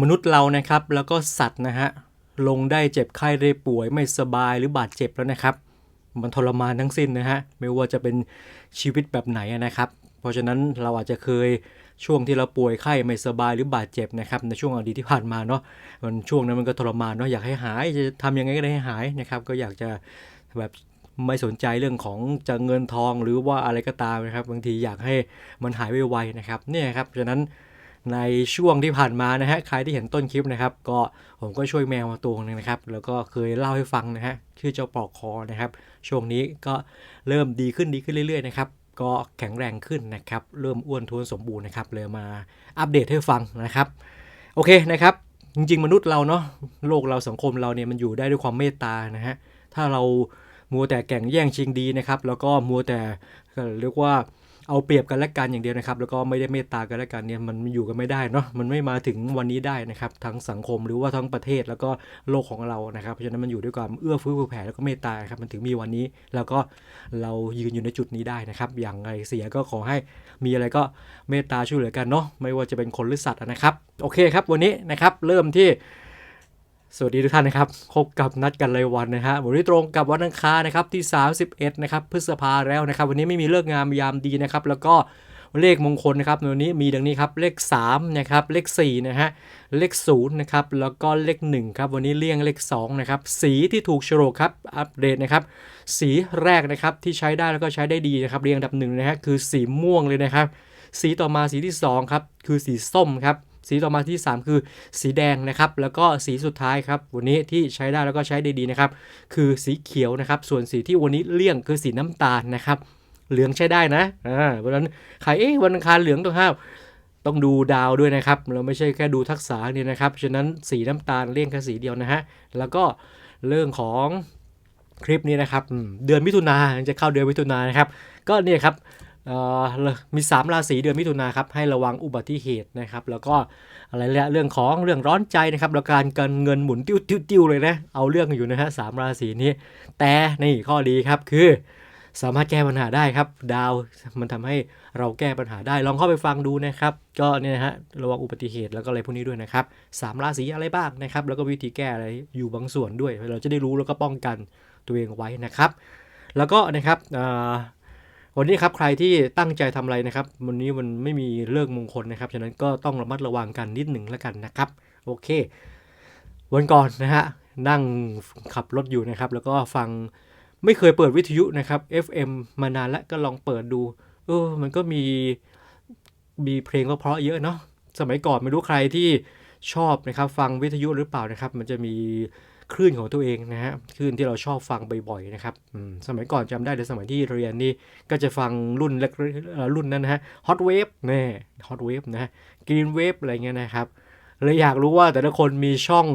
มนุษย์เรานะครับแล้วก็สัตว์นะฮะลงได้เจ็บไข้ได้ป่วยไม่สบายหรือบาดเจ็บแล้วนะครับ มันทรมานทั้งสิ้นนะฮะไม่ว่าจะเป็นชีวิตแบบไหนนะครับ เพราะฉะนั้นเราอาจจะเคยช่วงที่เราป่วยไข้ไม่สบายหรือบาดเจ็บนะครับในช่วงอดีตที่ผ่านมาเนาะมันช่วงนั้นมันก็ทรมานเนาะอยากให้หายจะทำยังไงก็ได้ให้หายนะครับ ก็อยากจะแบบไม่สนใจเรื่องของจะเงินทองหรือว่าอะไรก็ตามนะครับ บางทีอยากให้มันหายไวๆนะครับเนี่ยครับฉะนั้น ในช่วงที่ผ่านมานะฮะใครที่เห็นต้นคลิปนะครับ ก็ผมก็ช่วยแมวมาตัวหนึงนะครับ แล้วก็เคยเล่าให้ฟังนะฮะชื่อเจ้าปลอกคอนะครับ ช่วงนี้ก็เริ่มดีขึ้นดีขึ้นเรื่อยๆนะครับก็แข็งแรงขึ้นนะครับ เริ่มอ้วนท้วนสมบูรณ์นะครับเลยมาอัปเดตให้ฟังนะครับ โอเคนะครับ จริง ๆ มนุษย์เราเนาะโลกเราสังคมเราเนี่ยมันอยู่ได้ด้วยความเมตตานะฮะถ้าเรามัวแต่แข่งแย่งชิงดีนะครับ แล้วก็มัวแต่เรียกว่า เอาเปรียบกันและกันอย่างเดียวนะครับ แล้วก็ไม่ได้เมตตากันและกันเนี่ยมันอยู่กันไม่ได้เนาะมันไม่มาถึงวันนี้ได้นะครับทั้งสังคมหรือว่าทั้งประเทศแล้วก็โลกของเรานะครับเพราะฉะนั้นมันอยู่ด้วยความเอื้อเฟื้อเผื่อแผ่แล้วก็เมตตาครับมันถึงมีวันนี้ แล้วก็เรายืนอยู่ในจุดนี้ได้นะครับ อย่างไรเสียก็ขอให้มีอะไรก็เมตตาช่วยเหลือกันเนาะไม่ว่าจะเป็นคนหรือสัตว์นะครับ โอเคครับ วันนี้นะครับเริ่มที่ สวัสดีทุกท่านนะครับพบกับนัดกันรายวันนะฮะวันนี้ตรงกับวันอังคารนะครับที่ 31 นะครับพฤษภาแล้วนะครับ วันนี้ไม่มีเลิกงามยามดีนะครับ แล้วก็เลขมงคลนะครับวันนี้มีดังนี้ครับเลข3นะครับเลข4นะฮะเลข0นะครับแล้วก็เลข1ครับวันนี้เลี่ยงเลข2นะครับสีที่ถูกโฉลกครับอัปเดตนะครับสีแรกนะครับที่ใช้ได้แล้วก็ใช้ได้ดีนะครับเรียงอันดับหนึ่งนะฮะคือสีม่วงเลยนะครับ สีต่อมาสีที่2ครับคือสีส้มครับ สีต่อมาที่ 3 คือสีแดงนะครับ แล้วก็สีสุดท้ายครับ วันนี้ที่ใช้ได้แล้วก็ใช้ได้ดีนะครับ คือสีเขียวนะครับ ส่วนสีที่วันนี้เลี่ยงคือสีน้ำตาลนะครับ เหลืองใช้ได้นะ อ่า เพราะฉะนั้นใครเอ๊ะวันอังคารเหลืองต้องห้ามต้องดูดาวด้วยนะครับ เราไม่ใช่แค่ดูทักษะเนี่ยนะครับ ฉะนั้นสีน้ำตาลเลี่ยงแค่สีเดียวนะฮะ แล้วก็เรื่องของคลิปนี้นะครับ เดือนมิถุนาจะเข้าเดือนมิถุนานะครับ ก็เนี่ยครับ มี 3 ราศีเดือนมิถุนาครับให้ระวังอุบัติเหตุนะครับ แล้วก็อะไรเรื่องของเรื่องร้อนใจนะครับแล้วการเงินเงินหมุนติ้วติ้วติ้วเลยนะเอาเรื่องอยู่นะฮะสามราศีนี้ แต่นี่ข้อดีครับคือ สามารถแก้ปัญหาได้ครับ ดาวมันทำให้เราแก้ปัญหาได้ลองเข้าไปฟังดูนะครับ ก็เนี่ยนะฮะระวังอุบัติเหตุแล้วก็อะไรพวกนี้ด้วยนะครับสามราศีอะไรบ้างนะครับ แล้วก็วิธีแก้อะไรอยู่บางส่วนด้วย เราจะได้รู้แล้วก็ป้องกันตัวเองไว้นะครับ แล้วก็นะครับ วันนี้ครับใครที่ตั้งใจทำอะไรนะครับ วันนี้มันไม่มีเลิกมงคลนะครับ ฉะนั้นก็ต้องระมัดระวังกันนิดหนึ่งแล้วกันนะครับ โอเค วันก่อนนะฮะนั่งขับรถอยู่นะครับ แล้วก็ฟังไม่เคยเปิดวิทยุนะครับ FM มานานแล้วก็ลองเปิดดู เออ มันก็มีมีเพลงเพราะเยอะเนาะสมัยก่อนไม่รู้ใครที่ชอบนะครับ ฟังวิทยุหรือเปล่านะครับ มันจะมี คลื่นของตัวเองนะฮะคลื่นที่เราชอบฟังบ่อยๆนะครับสมัยก่อนจำได้เลยสมัยที่เรียนนี่ก็จะฟังรุ่นเล็กรุ่นนั้นนะฮะฮอตเวฟแน่ฮอตเวฟนะฮะกรีนเวฟอะไรเงี้ยนะครับเลยอยากรู้ว่าแต่ละคนมีช่อง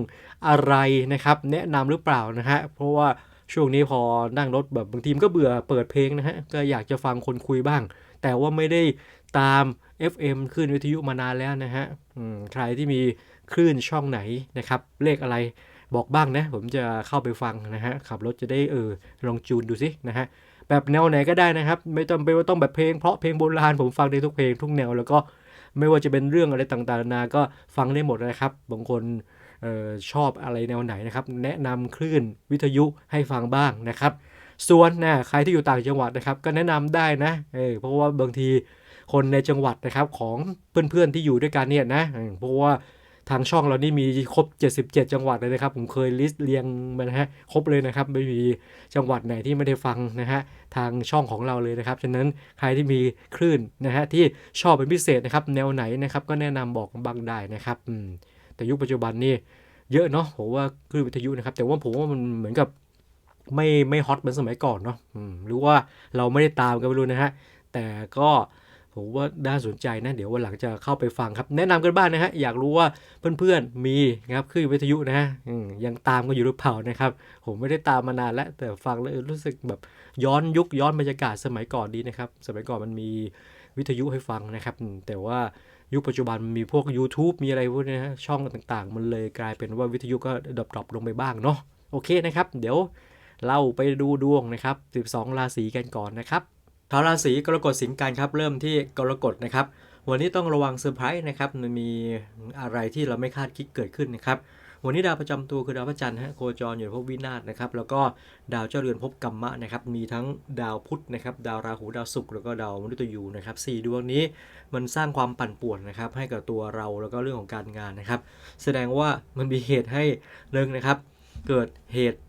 อะไรนะครับ แนะนำหรือเปล่านะฮะเพราะว่าช่วงนี้พอนั่งรถแบบบางทีมก็เบื่อเปิดเพลงนะฮะก็อยากจะฟังคนคุยบ้าง แต่ว่าไม่ได้ตาม FM คลื่นวิทยุมานานแล้วนะฮะใครที่มีคลื่นช่องไหนนะครับ เลขอะไร บอกบ้างนะ ผมจะเข้าไปฟังนะฮะ ขับรถจะได้เออลองจูนดูสินะฮะ แบบแนวไหนก็ได้นะครับ ไม่ต้องไม่ว่าต้องแบบเพลงเพราะเพลงโบราณผมฟังได้ทุกเพลงทุกแนว แล้วก็ไม่ว่าจะเป็นเรื่องอะไรต่างๆนานาก็ฟังได้หมดนะครับ บางคนออชอบอะไรแนวไหนนะครับ แนะนำคลื่นวิทยุให้ฟังบ้างนะครับ ส่วนนะใครที่อยู่ต่างจังหวัดนะครับ ก็แนะนำได้นะเออเพราะว่าบางทีคนในจังหวัดนะครับของเพื่อนๆที่อยู่ด้วยกันเนี่ยนะเพราะว่า ทางช่องเรานี่มีครบ 77 จังหวัดเลยนะครับ ผมเคยลิสต์เรียงมานะฮะครบเลยนะครับ ไม่มีจังหวัดไหนที่ไม่ได้ฟังนะฮะทางช่องของเราเลยนะครับ ฉะนั้นใครที่มีคลื่นนะฮะที่ชอบเป็นพิเศษนะครับ แนวไหนนะครับก็แนะนำบอกบ้างได้นะครับอืมแต่ยุคปัจจุบันนี่เยอะเนาะผมว่าคลื่นวิทยุนะครับ แต่ว่าผมว่ามันเหมือนกับไม่ไม่ฮอตเหมือนสมัยก่อนเนาะอืมหรือว่าเราไม่ได้ตามกันไม่รู้นะฮะแต่ก็ ผมว่าน่าสนใจนะ เดี๋ยววันหลังจะเข้าไปฟังครับ แนะนำกันบ้างนะฮะ อยากรู้ว่าเพื่อนๆมีนะครับคลื่นวิทยุนะฮะยังตามกันอยู่หรือเปล่านะครับ ผมไม่ได้ตามมานานแล้ว แต่ฟังแล้วรู้สึกแบบย้อนยุคย้อนบรรยากาศสมัยก่อนดีนะครับ สมัยก่อนมันมีวิทยุให้ฟังนะครับ แต่ว่ายุคปัจจุบันมีพวก YouTube มีอะไรพวกนี้นะฮะช่องต่างๆ มันเลยกลายเป็นว่าวิทยุก็ดรอปลงไปบ้างเนาะโอเคนะครับ เดี๋ยวเราไปดูดวงนะครับ 12 ราศีกันก่อนนะครับ ชาวราศีกรกฎสิงกันครับ เริ่มที่กรกฎนะครับ วันนี้ต้องระวังเซอร์ไพรส์นะครับ มันมีอะไรที่เราไม่คาดคิดเกิดขึ้นนะครับ วันนี้ดาวประจำตัวคือดาวพระจันทร์ฮะโคจรอยู่ในภพวินาศนะครับ แล้วก็ดาวเจ้าเรือนภพกัมมะนะครับ มีทั้งดาวพุธนะครับ ดาวราหู ดาวศุกร์ แล้วก็ดาวมฤตยูนะครับสี่ดวงนี้มันสร้างความปั่นป่วนนะครับ ให้กับตัวเรา แล้วก็เรื่องของการงานนะครับ แสดงว่ามันมีเหตุให้เรื่องนะครับ เกิดเหตุ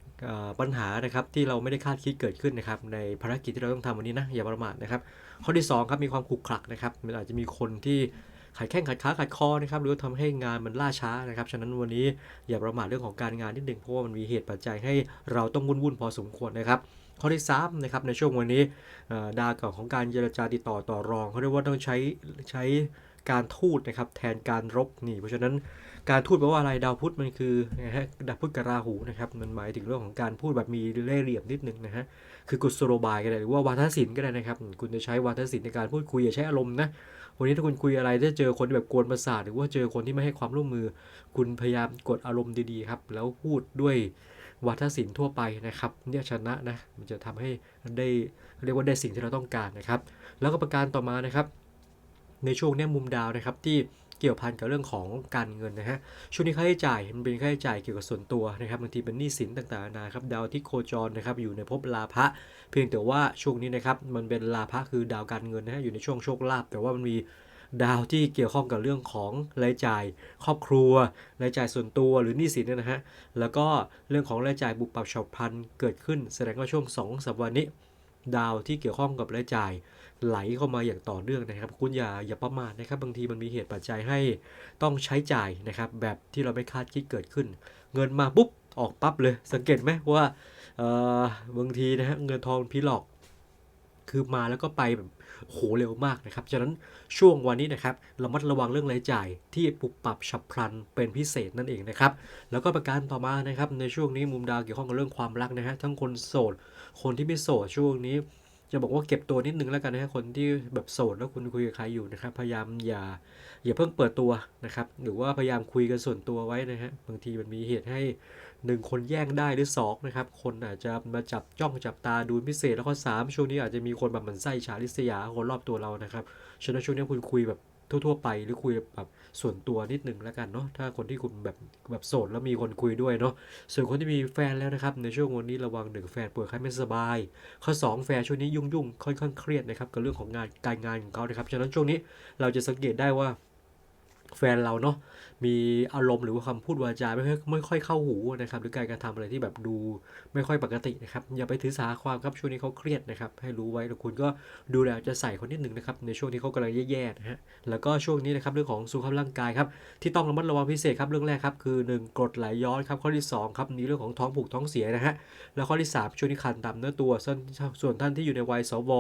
ปัญหานะครับที่เราไม่ได้คาดคิดเกิดขึ้นนะครับในภารกิจที่เราต้องทำวันนี้นะอย่าประมาทนะครับข้อที่2ครับมีความขลุกขลักนะครับมันอาจจะมีคนที่ขัดแข้งขัดขาขัดคอนะครับหรือว่าทำให้งานมันล่าช้านะครับฉะนั้นวันนี้อย่าประมาทเรื่องของการงานนิดหนึ่งเพราะว่ามันมีเหตุปัจจัยให้เราต้องวุ่นวุ่นพอสมควรนะครับข้อที่3นะครับในช่วงวันนี้ดาวเก่าของการเจรจาติดต่อต่อรองเขาเรียกว่าต้องใช้ใช้การทูตนะครับแทนการรบนี่เพราะฉะนั้น การทูตแปลว่าอะไรดาวพุธมันคือนะฮะดาวพุธกับราหูนะครับมันหมายถึงเรื่องของการพูดแบบมีเล่ห์เหลี่ยมนิดนึงนะฮะคือกุศโลบายก็ได้หรือว่าวาทศิลป์ก็ได้นะครับ คุณจะใช้วาทศิลป์ในการพูดคุยอย่าใช้อารมณ์นะวันนี้ถ้าคุณคุยอะไรถ้าเจอคนที่แบบกวนประสาทหรือว่าเจอคนที่ไม่ให้ความร่วมมือ คุณพยายามกดอารมณ์ดีๆครับแล้วพูดด้วยวาทศิลป์ทั่วไปนะครับเนี่ยชนะนะมันจะทำให้ได้เรียกว่าได้สิ่งที่เราต้องการนะครับ แล้วก็ประการต่อมานะครับ ในช่วงเนี้ยมุมดาวนะครับที่ เกี่ยวพันกับเรื่องของการเงินนะฮะช่วงนี้ค่าใช้จ่ายมันเป็นค่าใช้จ่ายเกี่ยวกับส่วนตัวนะครับบางทีเป็นหนี้สินต่างๆนานาครับดาวที่โคจรนะครับอยู่ในภพลาภะเพียงแต่ว่าช่วงนี้นะครับมันเป็นลาภะคือดาวการเงินนะฮะอยู่ในช่วงโชคลาภแต่ว่ามันมีดาวที่เกี่ยวข้องกับเรื่องของรายจ่าย ครอบครัวรายจ่ายส่วนตัวหรือหนี้สินเนยนะฮะแล้วก็เรื่องของรายจ่ายบุปผับฉับพลันเกิดขึ้น แสดงว่าช่วง2สัปดาห์นี้ ดาวที่เกี่ยวข้องกับรายจ่าย ไหลเข้ามาอย่างต่อเนื่องนะครับ คุณอย่าอย่าประมาทนะครับ บางทีมันมีเหตุปัจจัยให้ต้องใช้จ่ายนะครับ แบบที่เราไม่คาดคิดเกิดขึ้น เงินมาปุ๊บออกปั๊บเลย สังเกตไหมว่าเออบางทีนะฮะเงินทองพีหลอกคือมาแล้วก็ไปแบบโหเร็วมากนะครับ ฉะนั้นช่วงวันนี้นะครับเรามัดระวังเรื่องรายจ่ายที่ปรับปรับฉับพลันเป็นพิเศษนั่นเองนะครับ แล้วก็ประการต่อมานะครับในช่วงนี้มุมดาวเกี่ยวข้องกับเรื่องความรักนะฮะทั้งคนโสด คนที่ไม่โสดช่วงนี้ จะบอกว่าเก็บตัวนิดนึงแล้วกันนะฮะคนที่แบบโสดแล้วคุณคุยกับใครอยู่นะครับ พยายามอย่าอย่าเพิ่งเปิดตัวนะครับ หรือว่าพยายามคุยกันส่วนตัวไว้นะฮะบางทีมันมีเหตุให้หนึ่งคนแย่งได้หรือสองนะครับ คนอาจจะมาจับจ้องจับตาดูพิเศษแล้วก็สามช่วงนี้อาจจะมีคนแบบเหมันไส้ฉาริษยาคนรอบตัวเรานะครับฉะนั้นช่วงนี้คุณคุยแบบทั่ว ๆ ไปหรือคุยแบบ ส่วนตัวนิดหนึ่งแล้วกันเนาะถ้าคนที่คุณแบบแบบโสดแล้วมีคนคุยด้วยเนาะส่วนคนที่มีแฟนแล้วนะครับในช่วงวันนี้ระวังหนึ่งแฟนป่วยไข้ไม่สบาย ข้อ 2 แฟนช่วงนี้ยุ่งยุ่งค่อนข้างเครียดนะครับกับเรื่องของงานการงานของเขานะครับฉะนั้นช่วงนี้เราจะสังเกตได้ว่า แฟนเราเนาะมีอารมณ์หรือว่าคำพูดวาจาไม่ค่อยไม่ค่อยเข้าหูนะครับหรือการกระทำอะไรที่แบบดูไม่ค่อยปกตินะครับอย่าไปถือสาความครับช่วงนี้เขาเครียดนะครับให้รู้ไว้แล้วคุณก็ดูแลจะใส่คนนิดหนึ่งนะครับในช่วงที่เขากำลังแย่ๆนะฮะแล้วก็ช่วงนี้นะครับเรื่องของสุขภาพร่างกายครับที่ต้องระมัดระวังพิเศษครับเรื่องแรกครับคือ 1กรดไหลย้อนครับข้อที่สองครับมีเรื่องของท้องผูกท้องเสียนะฮะแล้วข้อที่ 3 ช่วงนี้คันตามเนื้อตัวส่วนส่วนท่านที่อยู่ในวัยสว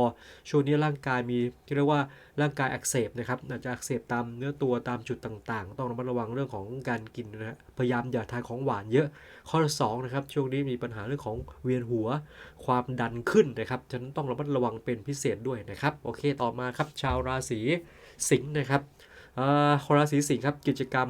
ช่วงนี้ร่างกายมีที่เรียกว่าร่างกายอักเสบนะครับอาจจะอักเสบตามเนื้อตัวตามจุดต่างๆ ต้องระมัดระวังเรื่องของการกินนะฮะพยายามอย่าทานของหวานเยอะ ข้อที่สองนะครับช่วงนี้มีปัญหาเรื่องของเวียนหัวความดันขึ้นนะครับฉะนั้นต้องระมัดระวังเป็นพิเศษด้วยนะครับโอเคต่อมาครับชาวราศีสิงห์นะครับเอ่อราศีสิงห์ครับกิจกรรม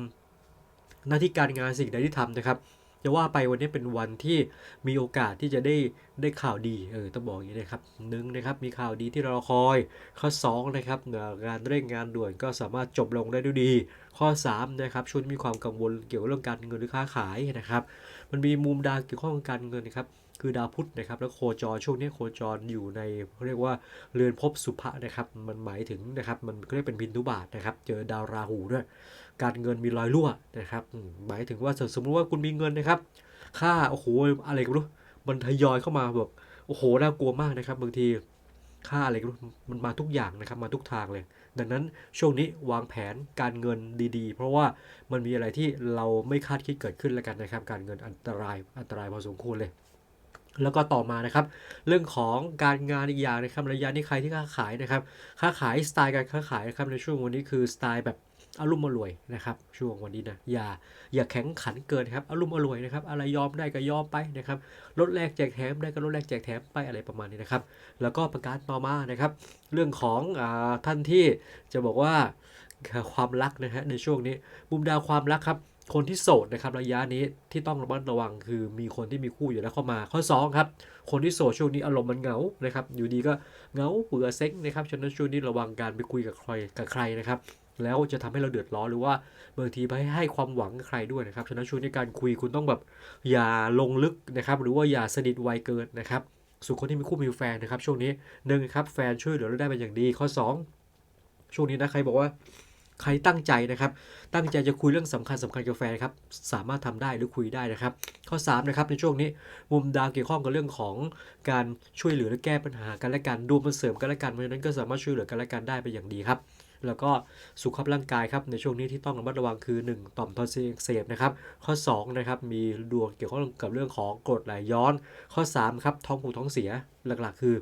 หน้าที่การงานสิ่งใดที่ทำนะครับ จะว่าไปวันนี้เป็นวันที่มีโอกาสที่จะได้ได้ข่าวดีเออต้องบอกอย่างนี้นะครับหนึ่งนะครับมีข่าวดีที่เราคอย ข้อ2นะครับเงานเร่งงานด่วนก็สามารถจบลงได้ด้วยดี ข้อ3นะครับช่วงนี้มีความกังวลเกี่ยวกับเรื่องการเงินหรือค้าขายนะครับมันมีมุมดาวเกี่ยวข้องกับการเงินนะครับคือดาวพุธนะครับแล้วโคจรช่วงนี้โคจรอยู่ในเขาเรียกว่าเรือนภพสุภะนะครับมันหมายถึงนะครับมันเรียกเป็นพินทุบาทนะครับเจอดาวราหูด้วย การเงินมีรอยรั่วนะครับหมายถึงว่าสมมติว่าคุณมีเงินนะครับ ค่าโอ้โหอะไรก็ไม่รู้มันทยอยเข้ามาแบบโอ้โหน่ากลัวมากนะครับ บางทีค่าอะไรก็รู้มันมาทุกอย่างนะครับมาทุกทางเลย ดังนั้นช่วงนี้วางแผนการเงินดีๆ เพราะว่ามันมีอะไรที่เราไม่คาดคิดเกิดขึ้นแล้วกันนะครับ การเงินอันตรายอันตรายพอสมควรเลย แล้วก็ต่อมานะครับ เรื่องของการงานอีกอย่างนะครับระยะนี้ใครที่ค้าขายนะครับ ค้าขายสไตล์การค้าขายนะครับในช่วงวันนี้คือสไตล์แบบ อารมณ์อรวยนะครับ ช่วงวันนี้นะอย่าอย่าแข็งขันเกินครับอารมณ์อรวยนะครับ อะไรยอมได้ก็ยอมไปนะครับลดแลกแจกแถมได้ก็ลดแลกแจกแถมไปอะไรประมาณนี้นะครับ แล้วก็ประการต่อมานะครับ เรื่องของอท่านที่จะบอกว่าความรักนะฮะในช่วงนี้มุมดาวความรักครับคนที่โสดนะครับระยะนี้ที่ต้องระมัดระวังคือมีคนที่มีคู่อยู่แล้วเข้ามา ข้อ2ครับคนที่โสดช่วงนี้อารมณ์มันเหงานะครับอยู่ดีก็เหงาเบื่อเซ็งนะครับฉะนั้นช่วงนี้ระวังการไปคุยกับใครกับใครนะครับ แล้วจะทำให้เราเดือดร้อนหรือว่าบางทีไปให้ความหวังใครด้วยนะครับ ฉะนั้นช่วงนี้การคุยคุณต้องแบบอย่าลงลึกนะครับ หรือว่าอย่าสนิทไวเกินนะครับส่วนคนที่มีคู่มีแฟนนะครับ ช่วงนี้หนึ่งครับแฟนช่วยเหลือเราได้เป็นอย่างดี ข้อ 2 ช่วงนี้นะใครบอกว่าใครตั้งใจนะครับ ตั้งใจจะคุยเรื่องสำคัญสำคัญกับแฟนครับสามารถทำได้หรือคุยได้นะครับ ข้อ3นะครับในช่วงนี้มุมดาวเกี่ยวข้องกับเรื่องของการช่วยเหลือและแก้ปัญหากันและกันดูมันเสริมกันและกันเพราะฉะนั้นก็สามารถช่วยเหลือกันและกันได้เป็นอย่างดีครับ แล้วก็สุขภาพร่างกายครับในช่วงนี้ที่ต้องระมัดระวังคือ 1 ต่อมทอนซิลอักเสบนะครับข้อ2นะครับมีดวงเกี่ยวข้องกับเรื่องของกรดไหลย้อน ข้อ3ครับท้องผูกท้องเสียหลักๆ คือ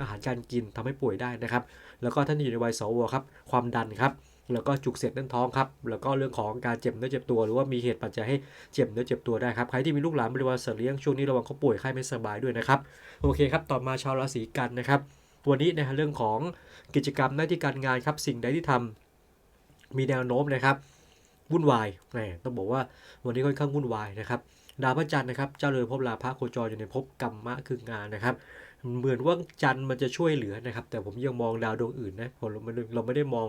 อาหารการกินทำให้ป่วยได้นะครับ แล้วก็ท่านที่อยู่ในวัยสวครับ ความดันครับ แล้วก็จุกเสียดแน่นท้องครับ แล้วก็เรื่องของการเจ็บเนื้อเจ็บตัว หรือว่ามีเหตุปัจจัยให้เจ็บเนื้อเจ็บตัวได้ครับ ใครที่มีลูกหลานบริวารเสเลี้ยงช่วงนี้ระวังเขาป่วยไข้ไม่สบายด้วยนะครับ โอเคครับ ต่อมาชาวราศีกันนะครับ วันนี้นะฮะเรื่องของกิจกรรมหน้าที่การงานครับสิ่งใดที่ทำมีแนวโน้มนะครับวุ่นวายแหมต้องบอกว่าวันนี้ค่อนข้างวุ่นวายนะครับดาวพระจันทร์นะครับเจ้าเรือนภพลาภะโคจรอยู่ในภพกรรมะคืองานนะครับ เหมือนว่าจันทร์มันจะช่วยเหลือนะครับ แต่ผมยังมองดาวดวงอื่นนะผมเราไม่ได้เราไม่ได้มอง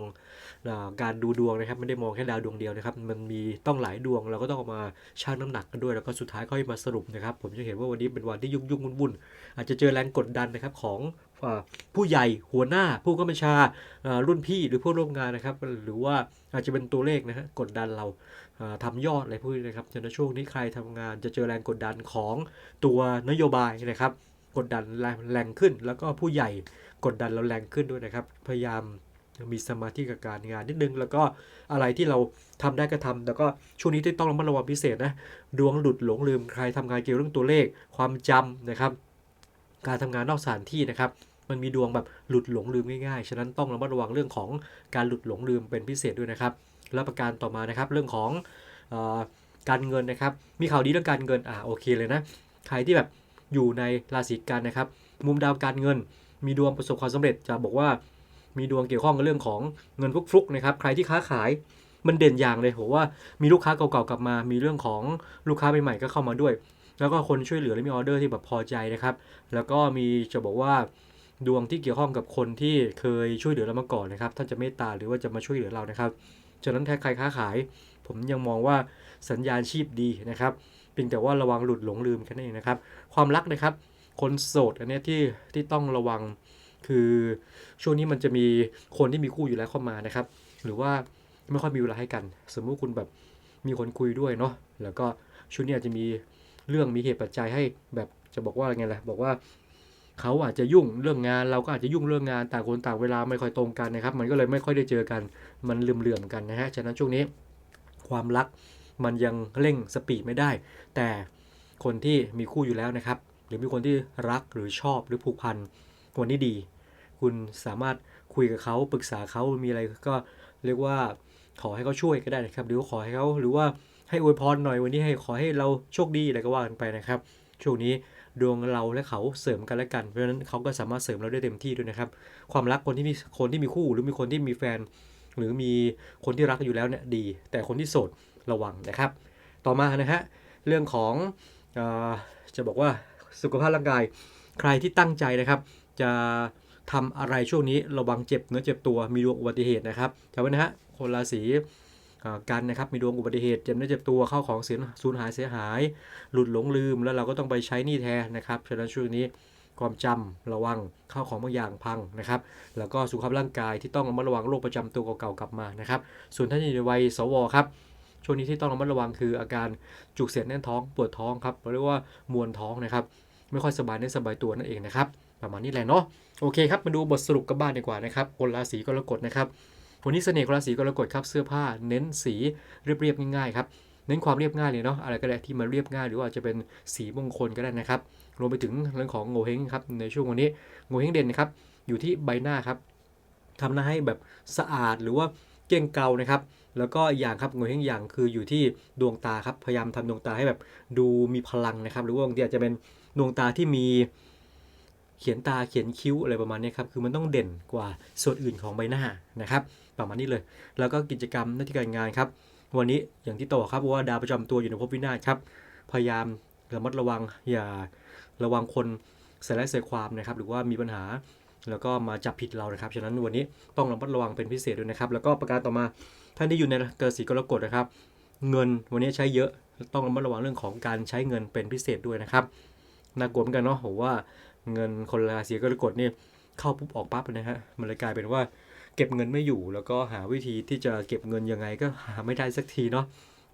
อการดูดวงนะครับ ไม่ได้มองแค่ดาวดวงเดียวนะครับ มันมีต้องหลายดวงเราก็ต้องมาชั่งน้ำหนักกันด้วย แล้วก็สุดท้ายค่อยมาสรุปนะครับ ผมจะเห็นว่าวันนี้เป็นวันที่ยุ่งยุ่งวุ่นวุ่นอาจจะเจอแรงกดดันนะครับของ ผู้ใหญ่หัวหน้าผู้กำกับชารุ่นพี่หรือผู้ร่วมงานนะครับ หรือว่าอาจจะเป็นตัวเลขนะฮะกดดันเราอ่าทำยอดอะไรพวกนี้นะครับฉะนั้นช่วงนี้ใครทำงานจะเจอแรงกดดันของตัวนโยบายนะครับ กดดันแรงแรงขึ้น แล้วก็ผู้ใหญ่กดดันเราแรงขึ้นด้วยนะครับ พยายามมีสมาธิกับการงานนิดนึง แล้วก็อะไรที่เราทำได้ก็ทำแล้วก็ช่วงนี้ที่ต้องระมัดระวังพิเศษนะดวงหลุดหลงลืมใครทำงานเกี่ยวกับเรื่องตัวเลขความจำนะครับ การทำงานนอกสถานที่นะครับ มันมีดวงแบบหลุดหลงลืมง่ายๆ ฉะนั้นต้องระมัดระวังเรื่องของการหลุดหลงลืมเป็นพิเศษด้วยนะครับ แล้วประการต่อมานะครับเรื่องของออการเงินนะครับ มีข่าวดีเรื่องการเงิน อ่าโอเคเลยนะ ใครที่แบบอยู่ในราศีกันนะครับ มุมดาวการเงิน มีดวงประสบความสำเร็จจะบอกว่า มีดวงเกี่ยวข้องกับเรื่องของเงินฟลุกๆนะครับ ใครที่ค้าขายมันเด่นอย่างเลยผมว่ามีลูกค้าเก่าๆกลับมา มีเรื่องของลูกค้าใหม่ๆก็เข้ามาด้วย แล้วก็คนช่วยเหลือและมีออเดอร์ที่แบบพอใจนะครับ แล้วก็มีจะบอกว่า ดวงที่เกี่ยวข้องกับคนที่เคยช่วยเหลือเรามาก่อนนะครับท่านจะเมตตาหรือว่าจะมาช่วยเหลือเรานะครับฉะนั้นถ้ใครค้าขาย ผมยังมองว่าสัญญาณชีพดีนะครับเพียงแต่ว่าระวังหลุดหลงลืมแค่นั้นเองนะครับ ความรักนะครับ คนโสดอันนี้ที่ที่ต้องระวังคือช่วงนี้มันจะมีคนที่มีคู่อยู่แล้วเข้ามานะครับ หรือว่าไม่ค่อยมีเวลาให้กัน สมมุติคุณแบบมีคนคุยด้วยเนาะแล้วก็ช่วงนี้อาจจะมีเรื่องมีเหตุปัจจัยให้แบบจะบอกว่าไงล่ะบอกว่า เขาอาจจะยุ่งเรื่องงาน เราก็อาจจะยุ่งเรื่องงานต่างคนต่างเวลาไม่ค่อยตรงกันนะครับ มันก็เลยไม่ค่อยได้เจอกันมันเหลื่อมๆกันนะฮะฉะนั้นช่วงนี้ ความรักมันยังเร่งสปีดไม่ได้ แต่คนที่มีคู่อยู่แล้วนะครับ หรือมีคนที่รักหรือชอบหรือผูกพันคนที่ดี คุณสามารถคุยกับเขาปรึกษาเขามีอะไรก็เรียกว่าขอให้เขาช่วยก็ได้นะครับ หรือขอให้เขาหรือว่าให้อวยพรหน่อยวันนี้ให้ขอให้เราโชคดีอะไรก็ว่ากันไปนะครับ ช่วงนี้ ดวงเราและเขาเสริมกันและกัน เพราะฉะนั้นเขาก็สามารถเสริมเราได้เต็มที่ด้วยนะครับ ความรักคนที่มีคนที่มีคู่หรือมีคนที่มีแฟน หรือมีคนที่รักอยู่แล้วเนี่ยดี แต่คนที่โสดระวังนะครับ ต่อมานะฮะเรื่องของออจะบอกว่าสุขภาพร่างกายใครที่ตั้งใจนะครับ จะทำอะไรช่วงนี้ระวังเจ็บเนื้อเจ็บตัวมีดวงอุบัติเหตุนะครับจำไว้นะฮะคนราศี กันนะครับมีดวงอุบัติเหตุเจ็บเนื้อเจ็บตัวเข้าของเสียสูญหายเสียหาย หลุดหลงลืม แล้วเราก็ต้องไปใช้หนี้แทนนะครับฉะนั้นช่วงนี้ความจำระวังเข้าของบางอย่างพังนะครับ แล้วก็สุขภาพร่างกายที่ต้องระมัดระวังโรคประจำตัวเก่าๆกลับมานะครับส่วนท่านที่อยู่ในวัยสวครับช่วงนี้ที่ต้องระมัดระวังคืออาการจุกเสียดแน่นท้องปวดท้องครับเรียกว่ามวนท้องนะครับ ไม่ค่อยสบายในสบายตัวนั่นเองนะครับประมาณนี้แหละเนาะโอเคครับมาดูบทสรุปกันบ้านดีกว่านะครับคนราศีกรกฎนะครับ วันนี้เสน่ห์คนราศีกรกฎครับเสื้อผ้าเน้นสีเรียบๆง่ายๆครับเน้นความเรียบง่ายเลยเนาะอะไรก็ได้ที่มันเรียบง่าย หรือว่าจะเป็นสีมงคลก็ได้นะครับรวมไปถึงเรื่องของโงเฮงครับในช่วงวันนี้โงเฮงเด่นนะครับอยู่ที่ใบหน้าครับทำหน้าให้แบบสะอาดหรือว่าเกลี้งเกานะครับ แล้วก็อย่างครับโงเฮงอย่างคืออยู่ที่ดวงตาครับ พยายามทำดวงตาให้แบบดูมีพลังนะครับ หรือว่าบางทีอาจจะเป็นดวงตาที่มีเขียนตาเขียนคิ้วอะไรประมาณนี้ครับ คือมันต้องเด่นกว่าส่วนอื่นของใบหน้านะครับ ประมาณนี้เลย แล้วก็กิจกรรมหน้าที่การงานครับ วันนี้อย่างที่โตครับว่าดาวประจำตัวอยู่ในภพวินาศครับ พยายามระมัดระวังอย่าระวังคนใส่ร้ายใส่ความนะครับ หรือว่ามีปัญหาแล้วก็มาจับผิดเรานะครับ ฉะนั้นวันนี้ต้องระมัดระวังเป็นพิเศษด้วยนะครับ แล้วก็ประการต่อมาท่านที่อยู่ในเกิดสีกรกฎนะครับ เงินวันนี้ใช้เยอะต้องระมัดระวังเรื่องของการใช้เงินเป็นพิเศษด้วยนะครับน่ากลัวเหมือนกันเนาะผมว่าเงินคนราศีกรกฎนี่เข้าปุ๊บออกปั๊บเลยนะฮะมันเลยกลายเป็นว่า เก็บเงินไม่อยู่ แล้วก็หาวิธีที่จะเก็บเงินยังไงก็หาไม่ได้สักทีเนาะ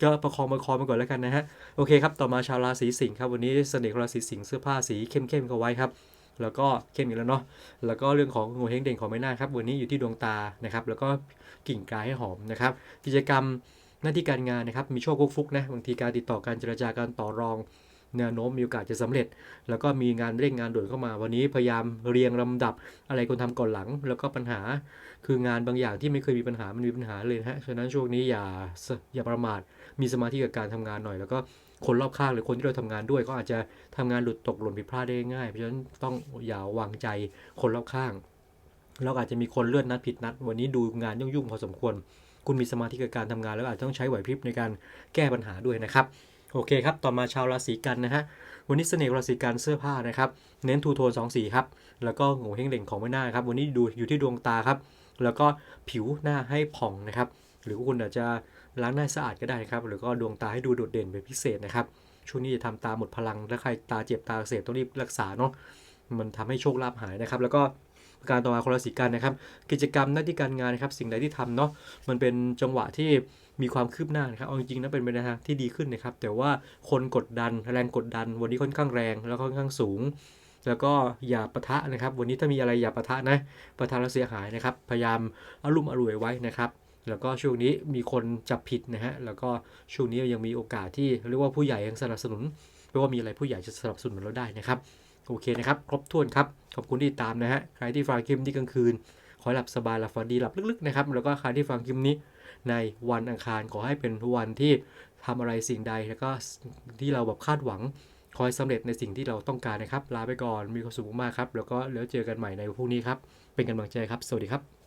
ก็ประคองประคองไปก่อนแล้วกันนะฮะโอเคครับต่อมาชาวราศีสิงห์ครับวันนี้เสน่ห์ของราศีสิงห์เสื้อผ้าสีเข้มๆเข้าไว้ครับแล้วก็เข้มอยู่แล้วเนาะ แล้วก็เรื่องของงูเฮงเด่งของไม่น่าครับ วันนี้อยู่ที่ดวงตานะครับ แล้วก็กิ่งกายให้หอมนะครับ กิจกรรมหน้าที่การงานนะครับ มีโชคฟุกๆนะ บางทีการติดต่อการเจรจาการต่อรอง แนวโน้มมีโอกาสจะสำเร็จ แล้วก็มีงานเร่งงานด่วนเข้ามา วันนี้พยายามเรียงลำดับอะไรคนทำก่อนหลัง แล้วก็ปัญหาคืองานบางอย่างที่ไม่เคยมีปัญหามันมีปัญหาเลยนะฮะฉะนั้นช่วงนี้อย่าอย่าประมาทมีสมาธิกับการทำงานหน่อย แล้วก็คนรอบข้างหรือคนที่เราทำงานด้วย ก็อาจจะทำงานหลุดตกหล่นผิดพลาดได้ง่ายเพราะฉะนั้นต้องอย่าวางใจคนรอบข้างแล้วอาจจะมีคนเลื่อนนัดผิดนัด วันนี้ดูงานยุ่งๆพอสมควร คุณมีสมาธิกับการทำงาน แล้วอาจจะต้องใช้ไหวพริบในการแก้ปัญหาด้วยนะครับ โอเคครับ ต่อมาชาวราศีกันนะฮะ วันนี้เสน่ห์ราศีกันเสื้อผ้านะครับ เน้นทูโทนสองสีครับ แล้วก็โง่เฮงเด่งของไม่น่าครับ วันนี้ดูอยู่ที่ดวงตาครับ แล้วก็ผิวหน้าให้ผ่องนะครับ หรือคุณอาจจะล้างหน้าสะอาดก็ได้ครับ หรือก็ดวงตาให้ดูโดดเด่นเป็นพิเศษนะครับ ช่วงนี้จะทำตาหมดพลัง ถ้าใครตาเจ็บตาเสพต้องรีบรักษาเนาะ มันทำให้โชคลาภหายนะครับ แล้วก็การต่อมาคนราศีกันนะครับ กิจกรรมหน้าที่การงานนะครับ สิ่งใดที่ทำเนาะ มันเป็นจังหวะที่ มีความคืบหน้านะครับเอาจริงๆนะเป็นไปในทางที่ดีขึ้นนะครับ แต่ว่าคนกดดันแรงกดดัน วันนี้ค่อนข้างแรงแล้วก็ค่อนข้างสูง แล้วก็อย่าปะทะนะครับ วันนี้ถ้ามีอะไรอย่าปะทะนะปะทะแล้วเสียหายนะครับ พยายามอารุ่มอร่วยไว้นะครับ แล้วก็ช่วงนี้มีคนจับผิดนะฮะแล้วก็ช่วงนี้ยังมีโอกาสที่เรียกว่าผู้ใหญ่ยังสนับสนุนไม่ว่ามีอะไรผู้ใหญ่จะสนับสนุนเราได้นะครับโอเคนะครับ ครบถ้วนครับ ขอบคุณที่ตามนะฮะ ใครที่ฟังคลิปนี้กลางคืน ขอให้หลับสบายหลับฝันดีหลับลึกๆนะครับ แล้วก็ใครที่ฟังคลิปนี้ ในวันอังคารขอให้เป็นวันที่ทำอะไรสิ่งใดแล้วก็ที่เราแบบคาดหวังขอให้สำเร็จในสิ่งที่เราต้องการนะครับ ลาไปก่อนมีความสุขมากครับ แล้วก็แล้วเจอกันใหม่ในพรุ่งนี้ครับ เป็นกำลังใจครับ สวัสดีครับ